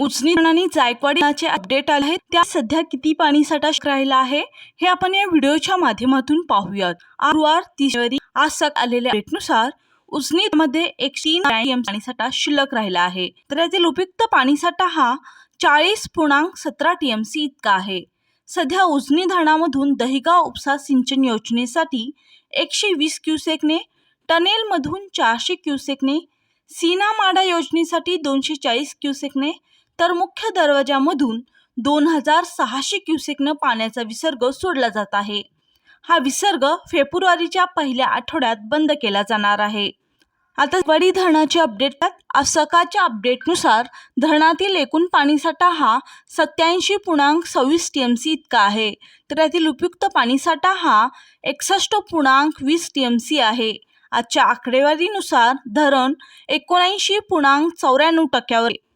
उचनी आणि जायकवाडीचे अपडेट आले. आहेत त्या सध्या किती पाणी साठा राहिला आहे हे आपण या व्हिडिओच्या माध्यमातून पाहूयात. गुरुवार तीस जानेवारी आज सकाळ आलेल्या अपडेटनुसार उजनी मध्ये एकशे तीन पाणीसाठा शिल्लक राहिला आहे. तर यातील उपयुक्त पाणीसाठा हा चाळीस पूर्णांक सतरा टीएमसी इतका आहे. सध्या उजनी धरणामधून दहिगाव उपसा सिंचन योजनेसाठी एकशे वीस क्युसेकने टनेलमधून चारशे क्युसेकने सीनामाडा योजनेसाठी दोनशे चाळीस क्युसेकने तर मुख्य दरवाजामधून दोन हजार सहाशे क्युसेकनं पाण्याचा विसर्ग सोडला जात आहे. हा विसर्ग फेब्रुवारीच्या पहिल्या आठवड्यात बंद केला जाणार आहे. आता वडी धरणाचे अपडेट सकाळच्या अपडेटनुसार धरणातील एकूण पाणीसाठा हा सत्याऐंशी पूर्णांक सव्वीस टी एम सी इतका आहे. तर यातील उपयुक्त पाणीसाठा हा एकसष्ट पूर्णांक वीस टी एम सी आहे. आजच्या आकडेवारीनुसार धरण एकोणऐंशी पूर्णांक चौऱ्याण्णव टक्क्यावर आहे.